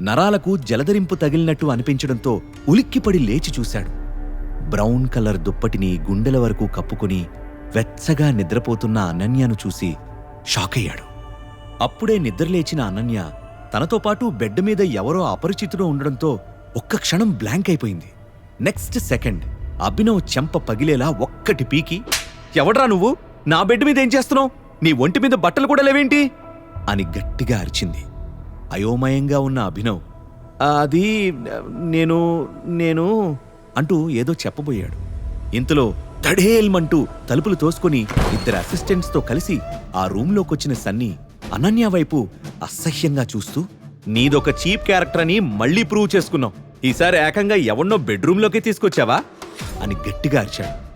నరాలకు జలదరింపు తగిలినట్టు అనిపించడంతో ఉలిక్కిపడి లేచి చూశాడు. బ్రౌన్ కలర్ దుప్పటిని గుండెల వరకు కప్పుకుని వెచ్చగా నిద్రపోతున్న అనన్యను చూసి షాకయ్యాడు అప్పుడే నిద్రలేచిన అనన్య తనతో పాటు బెడ్ మీద ఎవరో అపరిచితుడు ఉండడంతో ఒక్క క్షణం బ్లాంక్ అయిపోయింది. నెక్స్ట్ సెకండ్ అభినవ్ చెంప పగిలేలా ఒక్కటి పీకి ఎవడ్రా నువ్వు? నా బెడ్ మీద ఏం చేస్తున్నావు? నీ ఒంటి మీద బట్టలు కూడా లేవేంటి? అని గట్టిగా అరిచింది. అయోమయంగా ఉన్న అభినవ్ అది నేను నేను అంటూ ఏదో చెప్పబోయాడు. ఇంతలో తడేల్మంటూ తలుపులు తోసుకొని ఇద్దరు అసిస్టెంట్స్తో కలిసి ఆ రూంలోకొచ్చిన సన్నీ అనన్య వైపు అసహ్యంగా చూస్తూ నీదొక చీప్ క్యారెక్టర్ అని మళ్ళీ ప్రూవ్ చేసుకున్నావు ఈసారి ఏకంగా ఎవన్నో బెడ్రూమ్లోకి తీసుకొచ్చావా? అని గట్టిగా అరిచాడు.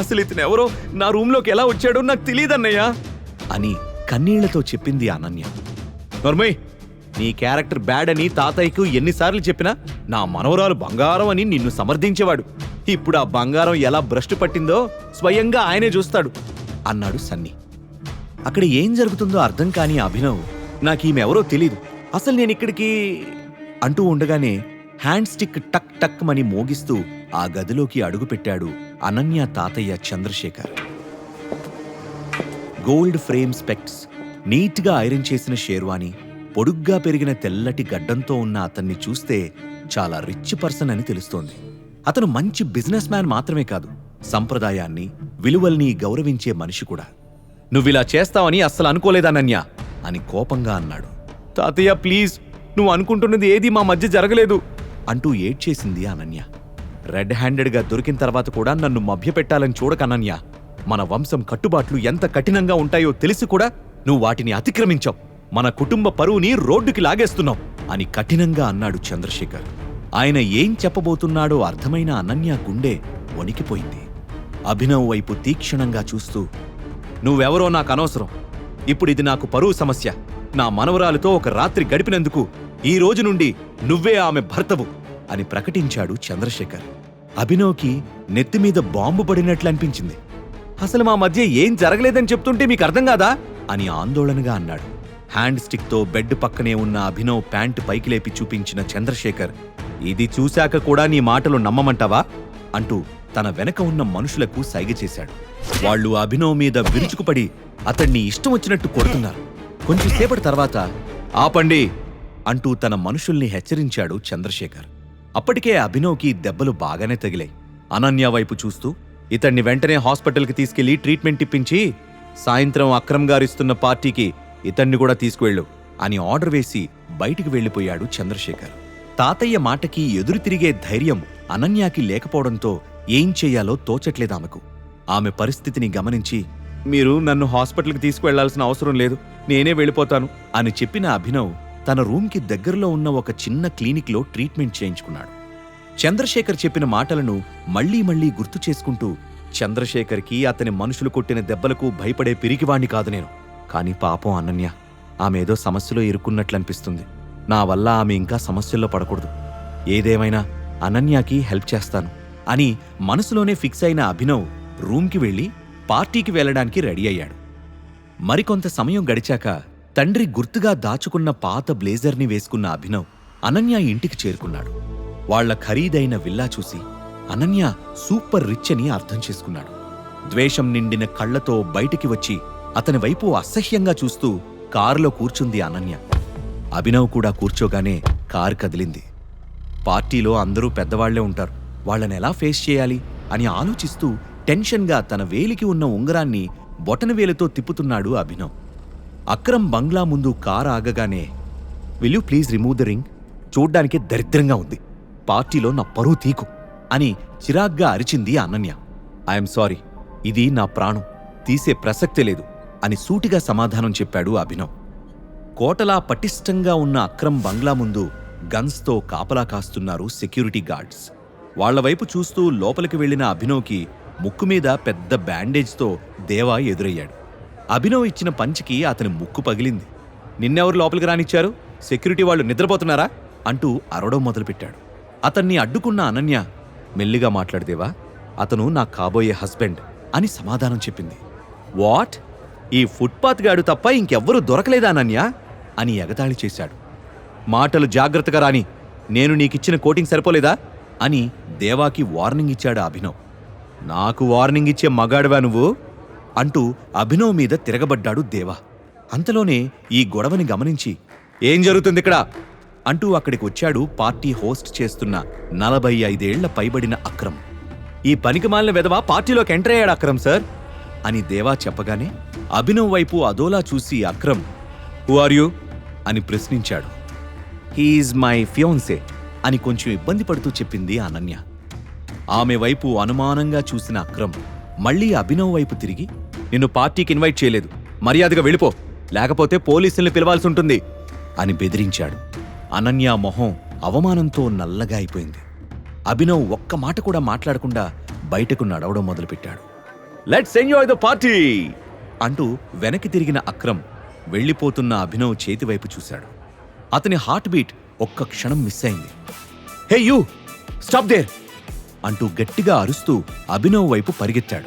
అసలు ఇతను ఎవరో నా రూంలోకి ఎలా వచ్చాడో నాకు తెలియదన్నయ్యా అని కన్నీళ్ళతో చెప్పింది అనన్య. నర్మయ్ నీ క్యారెక్టర్ బ్యాడ్ అని తాతయ్యకు ఎన్నిసార్లు చెప్పినా నా మనవరాలు బంగారం అని నిన్ను సమర్థించేవాడు. ఇప్పుడు ఆ బంగారం ఎలా భ్రష్టు పట్టిందో స్వయంగా ఆయనే చూస్తాడు అన్నాడు సన్నీ. అక్కడ ఏం జరుగుతుందో అర్థం కాని అభినవ్ నాకు ఈమెవరో తెలీదు. అసలు నేను ఇక్కడికి అంటూ ఉండగానే హ్యాండ్ స్టిక్ టక్ టక్ మని మోగిస్తూ ఆ గదిలోకి అడుగుపెట్టాడు అనన్య తాతయ్య చంద్రశేఖర్. గోల్డ్ ఫ్రేమ్ స్పెక్ట్స్ నీట్గా ఐరన్ చేసిన షేర్వాణి పొడుగ్గా పెరిగిన తెల్లటి గడ్డంతో ఉన్న అతన్ని చూస్తే చాలా రిచ్ పర్సన్ అని తెలుస్తోంది. అతను మంచి బిజినెస్ మ్యాన్ మాత్రమే కాదు సంప్రదాయాన్ని విలువల్ని గౌరవించే మనిషి కూడా. నువ్విలా చేస్తావని అస్సలు అనుకోలేదనన్య అని కోపంగా అన్నాడు. తాతయ్య ప్లీజ్ నువ్వు అనుకుంటున్నది ఏది మా మధ్య జరగలేదు అంటూ ఏడ్చేసింది అనన్య. రెడ్ హ్యాండెడ్గా దొరికిన తర్వాత కూడా నన్ను మభ్యపెట్టాలని చూడకనన్య మన వంశం కట్టుబాట్లు ఎంత కఠినంగా ఉంటాయో తెలిసి కూడా నువ్వు వాటిని అతిక్రమించావు. మన కుటుంబ పరువుని రోడ్డుకి లాగేస్తున్నాం అని కఠినంగా అన్నాడు చంద్రశేఖర్. ఆయన ఏం చెప్పబోతున్నాడో అర్థమైన అనన్య గుండె వణికిపోయింది. అభినవ్ వైపు తీక్షణంగా చూస్తూ నువ్వెవరో నాకు అనవసరం. ఇప్పుడు ఇది నాకు పరువు సమస్య. నా మనవరాలతో ఒక రాత్రి గడిపినందుకు ఈ రోజు నుండి నువ్వే ఆమె భర్తవు అని ప్రకటించాడు చంద్రశేఖర్. అభినవ్కి నెత్తిమీద బాంబు పడినట్లు అనిపించింది. అసలు మా మధ్య ఏం జరగలేదని చెప్తుంటే మీకు అర్థం కాదా? అని ఆందోళనగా అన్నాడు. హ్యాండ్ స్టిక్తో బెడ్ పక్కనే ఉన్న అభినవ్ ప్యాంట్ పైకి లేపి చూపించిన చంద్రశేఖర్ ఇది చూశాక కూడా నీ మాటలు నమ్మమంటావా? అంటూ తన వెనక ఉన్న మనుషులకు సైగ చేశాడు. వాళ్ళు అభినవ్ మీద విరుచుకుపడి అతన్ని ఇష్టం వచ్చినట్టు కొడుతున్నారు. కొంచెంసేపటి తర్వాత ఆపండి అంటూ తన మనుషుల్ని హెచ్చరించాడు చంద్రశేఖర్. అప్పటికే అభినవ్కి దెబ్బలు బాగానే తగిలాయి. అనన్య వైపు చూస్తూ ఇతన్ని వెంటనే హాస్పిటల్కి తీసుకెళ్ళి ట్రీట్మెంట్ ఇప్పించి సాయంత్రం అక్రమ్ గారిస్తున్న పార్టీకి ఇతన్ని కూడా తీసుకువెళ్ళు అని ఆర్డర్ వేసి బయటికి వెళ్ళిపోయాడు చంద్రశేఖర్. తాతయ్య మాటకి ఎదురు తిరిగే ధైర్యం అనన్యాకి లేకపోవడంతో ఏం చెయ్యాలో తోచట్లేదామెకు ఆమె పరిస్థితిని గమనించి మీరు నన్ను హాస్పిటల్కి తీసుకువెళ్ళాల్సిన అవసరం లేదు నేనే వెళ్ళిపోతాను అని చెప్పిన అభినవ్ తన రూమ్కి దగ్గరలో ఉన్న ఒక చిన్న క్లినిక్లో ట్రీట్మెంట్ చేయించుకున్నాడు. చంద్రశేఖర్ చెప్పిన మాటలను మళ్ళీ మళ్ళీ గుర్తు చేసుకుంటూ చంద్రశేఖర్కి అతని మనుషులు కొట్టిన దెబ్బలకు భయపడే పిరికివాణ్ణి కాదు నేను. కాని పాపం అనన్య. ఆమెదో సమస్యలో ఇరుక్కున్నట్లనిపిస్తుంది. నా వల్ల ఆమె ఇంకా సమస్యల్లో పడకూడదు. ఏదేమైనా అనన్యకి హెల్ప్ చేస్తాను అని మనసులోనే ఫిక్స్ అయిన అభినవ్ రూమ్కి వెళ్ళి పార్టీకి వెళ్ళడానికి రెడీ అయ్యాడు. మరికొంత సమయం గడిచాక తండ్రి గుర్తుగా దాచుకున్న పాత బ్లేజర్ని వేసుకున్న అభినవ్ అనన్య ఇంటికి చేరుకున్నాడు. వాళ్ళ ఖరీదైన విల్లా చూసి అనన్య సూపర్ రిచ్ అని అర్థం చేసుకున్నాడు. ద్వేషం నిండిన కళ్ళతో బయటికి వచ్చి అతని వైపు అసహ్యంగా చూస్తూ కారులో కూర్చుంది అనన్య. అభినవ్ కూడా కూర్చోగానే కారు కదిలింది. పార్టీలో అందరూ పెద్దవాళ్ళే ఉంటారు. వాళ్ళని ఎలా ఫేస్ చేయాలి అని ఆలోచిస్తూ టెన్షన్గా తన వేలికి ఉన్న ఉంగరాన్ని బొటనవేలుతో తిప్పుతున్నాడు అభినవ్. అక్రమ్ బంగ్లా ముందు car ఆగగానే will you please remove the ring? చూడ్డానికి దరిద్రంగా ఉంది. పార్టీలో నా పరువు తీకు అని చిరాగ్గా అరిచింది అనన్య. I'm sorry. ఇది నా ప్రాణం. తీసే ప్రసక్తే లేదు. అని సూటిగా సమాధానం చెప్పాడు అభినవ్. కోటలా పటిష్టంగా ఉన్న అక్రమ్ బంగ్లా ముందు గన్స్తో కాపలా కాస్తున్నారు సెక్యూరిటీ గార్డ్స్. వాళ్ళ వైపు చూస్తూ లోపలికి వెళ్ళిన అభినవ్కి ముక్కు మీద పెద్ద బ్యాండేజ్తో దేవా ఎదురయ్యాడు. అభినవ్ ఇచ్చిన పంచికి అతని ముక్కు పగిలింది. నిన్నెవరు లోపలికి రానిచ్చారు? సెక్యూరిటీ వాళ్ళు నిద్రపోతున్నారా? అంటూ అరవడం మొదలుపెట్టాడు. అతన్ని అడ్డుకున్న అనన్య మెల్లిగా మాట్లాడదేవా అతను నా కాబోయే హస్బెండ్ అని సమాధానం చెప్పింది. వాట్? ఈ ఫుట్పాత్ గాడు తప్ప ఇంకెవ్వరూ దొరకలేదా నన్య అని ఎగతాళి చేశాడు. మాటలు జాగ్రత్తగా రాని నేను నీకిచ్చిన కోటింగ్ సరిపోలేదా? అని దేవాకి వార్నింగ్ ఇచ్చాడు అభినవ్. నాకు వార్నింగ్ ఇచ్చే మగాడివా నువ్వు? అంటూ అభినవ్ మీద తిరగబడ్డాడు దేవా. అంతలోనే ఈ గొడవని గమనించి ఏం జరుగుతుంది ఇక్కడ అంటూ అక్కడికి వచ్చాడు పార్టీ హోస్ట్ చేస్తున్న నలభై ఐదేళ్ళ పైబడిన అక్రమ్. ఈ పనికిమాలిన విధవ పార్టీలోకి ఎంటర్ అయ్యాడు అక్రమ్ సార్. అని దేవా చెప్పగానే అభినవ్ వైపు అదోలా చూసి అక్రమ్ హూ ఆర్ యూ? అని ప్రశ్నించాడు. హీఈస్ మై ఫియోన్సే అని కొంచెం ఇబ్బంది పడుతూ చెప్పింది అనన్య. ఆమె వైపు అనుమానంగా చూసిన అక్రమ్ మళ్ళీ అభినవ్ వైపు తిరిగి నిన్ను పార్టీకి ఇన్వైట్ చేయలేదు. మర్యాదగా వెళ్ళిపో. లేకపోతే పోలీసుల్ని పిలవాల్సి ఉంటుంది అని బెదిరించాడు. అనన్య మొహం అవమానంతో నల్లగా అయిపోయింది. అభినవ్ ఒక్క మాట కూడా మాట్లాడకుండా బయటకు నడవడం మొదలుపెట్టాడు. లెట్స్ ఎంజాయ్ ద పార్టీ అంటూ వెనక్కి తిరిగిన అక్రమ్ వెళ్ళిపోతున్న అభినవ్ చేతివైపు చూశాడు. అతని హార్ట్ బీట్ ఒక్క క్షణం మిస్ అయింది. హే యూ స్టాప్ దేర్ అంటూ గట్టిగా అరుస్తూ అభినవ్ వైపు పరిగెత్తాడు.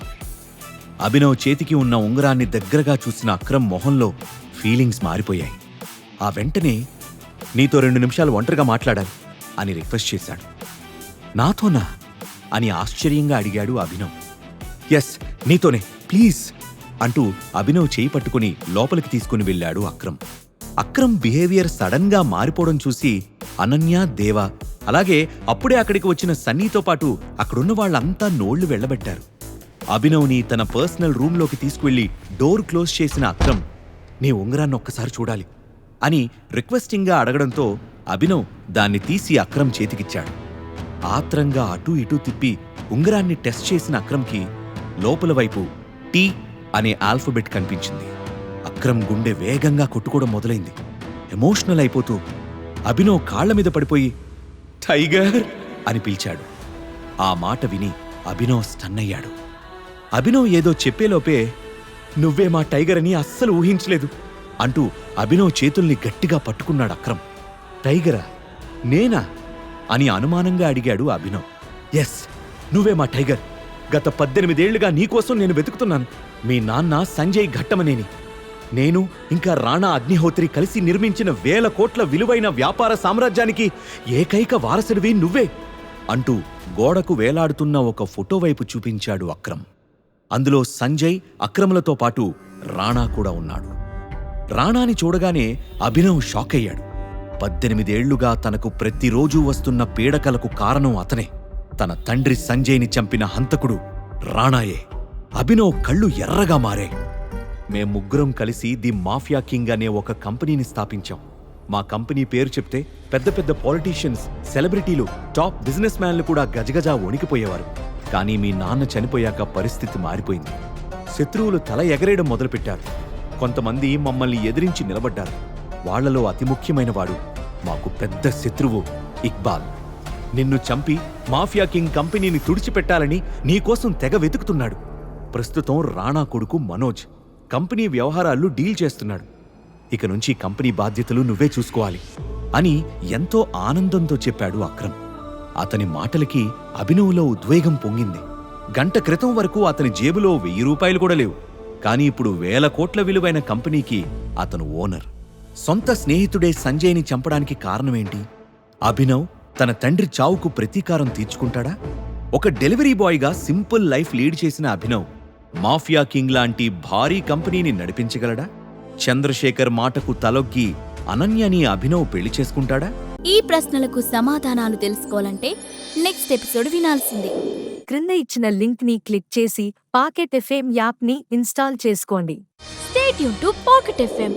అభినవ్ చేతికి ఉన్న ఉంగరాన్ని దగ్గరగా చూసిన అక్రమ్ మొహంలో ఫీలింగ్స్ మారిపోయాయి. ఆ వెంటనే నీతో రెండు నిమిషాలు ఒంటరిగా మాట్లాడాలి అని రిక్వెస్ట్ చేశాడు. నాతోనా? అని ఆశ్చర్యంగా అడిగాడు అభినవ్. ఎస్ నీతోనే. ప్లీజ్ అంటూ అభినవ్ చేయి పట్టుకుని లోపలికి తీసుకుని వెళ్ళాడు అక్రమ్. అక్రమ్ బిహేవియర్ సడన్గా మారిపోవడం చూసి అనన్య దేవ అలాగే అప్పుడే అక్కడికి వచ్చిన సన్నీతో పాటు అక్కడున్న వాళ్ళంతా నోళ్ళు వెళ్ళబెట్టారు. అభినవ్ని తన పర్సనల్ రూంలోకి తీసుకువెళ్ళి డోర్ క్లోజ్ చేసిన అక్రమ్ నీ ఉంగరాన్ని ఒక్కసారి చూడాలి అని రిక్వెస్టింగ్గా అడగడంతో అభినవ్ దాన్ని తీసి అక్రమ్ చేతికిచ్చాడు. ఆత్రంగా అటూ ఇటూ తిప్పి ఉంగరాన్ని టెస్ట్ చేసిన అక్రమ్కి లోపల వైపు టీ అనే ఆల్ఫబెట్ కనిపించింది. అక్రమ్ గుండె వేగంగా కొట్టుకోవడం మొదలైంది. ఎమోషనల్ అయిపోతూ అభినవ్ కాళ్ళ మీద పడిపోయి టైగర్ అని పిలిచాడు. ఆ మాట విని అభినవ్ స్టన్ అయ్యాడు అభినవ్ ఏదో చెప్పేలోపే నువ్వే మా టైగర్ అని అస్సలు ఊహించలేదు అంటూ అభినవ్ చేతుల్ని గట్టిగా పట్టుకున్నాడు అక్రమ్. టైగరా నేనా? అని అనుమానంగా అడిగాడు అభినవ్. ఎస్ నువ్వే మా టైగర్. గత పద్దెనిమిదేళ్ళుగా నీకోసం నేను వెతుకుతున్నాను. మీ నాన్న సంజయ్ ఘట్టమనేని. నేను ఇంకా రాణా అగ్నిహోత్రి కలిసి నిర్మించిన వేల కోట్ల విలువైన వ్యాపార సామ్రాజ్యానికి ఏకైక వారసుడివి నువ్వే అంటూ గోడకు వేలాడుతున్న ఒక ఫోటో వైపు చూపించాడు అక్రమ్. అందులో సంజయ్ అక్రములతో పాటు రాణా కూడా ఉన్నాడు. రాణాని చూడగానే అభినవ్ షాక్ అయ్యాడు పద్దెనిమిదేళ్ళుగా తనకు ప్రతిరోజూ వస్తున్న పీడకలకు కారణం అతనే. తన తండ్రి సంజయ్ని చంపిన హంతకుడు రాణాయే. అభినవ్ కళ్ళు ఎర్రగా మారే. మేం ముగ్గురం కలిసి ది మాఫియా కింగ్ అనే ఒక కంపెనీని స్థాపించాం. మా కంపెనీ పేరు చెప్తే పెద్ద పెద్ద పాలిటీషియన్స్ సెలబ్రిటీలు టాప్ బిజినెస్ మ్యాన్లు కూడా గజగజా వణికిపోయేవారు. కానీ మీ నాన్న చనిపోయాక పరిస్థితి మారిపోయింది. శత్రువులు తల ఎగరేయడం మొదలుపెట్టారు. కొంతమంది మమ్మల్ని ఎదిరించి నిలబడ్డారు. వాళ్ళలో అతి ముఖ్యమైన వాడు మాకు పెద్ద శత్రువు ఇక్బాల్. నిన్ను చంపి మాఫియా కింగ్ కంపెనీని తుడిచిపెట్టాలని నీకోసం తెగ వెతుకుతున్నాడు. ప్రస్తుతం రాణా కొడుకు మనోజ్ కంపెనీ వ్యవహారాలు డీల్ చేస్తున్నాడు. ఇక నుంచి కంపెనీ బాధ్యతలు నువ్వే చూసుకోవాలి అని ఎంతో ఆనందంతో చెప్పాడు అక్రమ్. అతని మాటలకి అభినవ్లో ఉద్వేగం పొంగింది. గంట క్రితం వరకు అతని జేబులో వెయ్యి రూపాయలు కూడా లేవు. కానీ ఇప్పుడు వేల కోట్ల విలువైన కంపెనీకి అతను ఓనర్. సొంత స్నేహితుడే సంజయ్ని చంపడానికి కారణమేంటి? అభినవ్ తన తండ్రి చావుకు ప్రతీకారం తీర్చుకుంటాడా? ఒక డెలివరీ బాయ్గా సింపుల్ లైఫ్ లీడ్ చేసిన అభినవ్ మాఫియా కింగ్ లాంటి భారీ కంపెనీని నడిపించగలడా? చంద్రశేఖర్ మాటకు తలొగ్గి అనన్యని అభినవ్ పెళ్ళి చేసుకుంటాడా? ఈ ప్రశ్నలకు సమాధానాలు తెలుసుకోవాలంటే నెక్స్ట్ ఎపిసోడ్ వినాల్సిందే. క్రింద ఇచ్చిన లింక్ని క్లిక్ చేసి పాకెట్ ఎఫ్ఎం యాప్ని ఇన్స్టాల్ చేసుకోండి. స్టేట్ యూన్ టు పాకెట్ ఎఫ్ఎం.